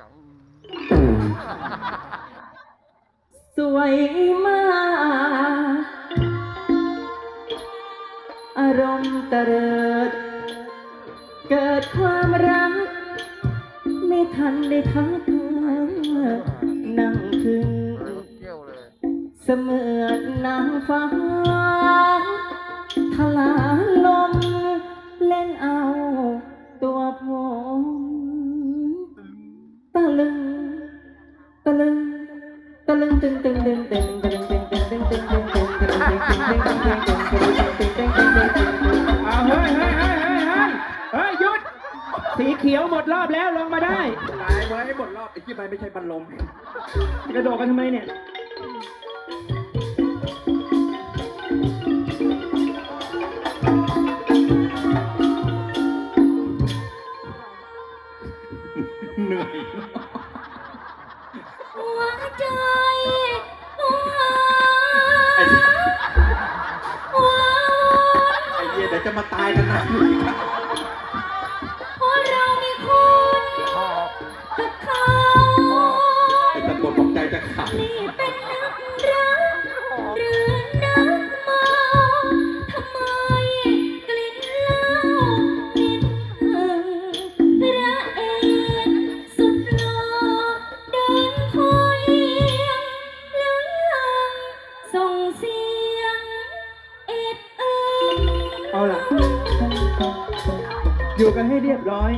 จัง สวยมาก อารมณ์เตลิด เกิดความรัก ไม่ทันได้ทักทางนั่งคืนเเสมือนนางฟ้าทลาลมเล่นเอา ตะลึงตึงตึงตึงตึงตะลึงตึงตึงตึงตึงตึงตึงตะลึงตึงตึงตึงตึงตึงตึงตะลึงตึงตึงตึงตึงตึงตึงเอาเฮ้ยเฮ้ยเฮ้ยเฮ้ยเฮ้ยเฮ้ยหยุดสีเขียวหมดรอบแล้วลงมาได้ลายไว้หมดรอบไอ้ที่ไปไม่ใช่บันลมกระโดดกันทำไมเนี่ยเหนื่อย หัวใจหัวไอ้หัว ไอ้เหี้ยเดี๋ยวจะมาตายกันนะ เอาล่ะ อยู่กันให้เรียบร้อย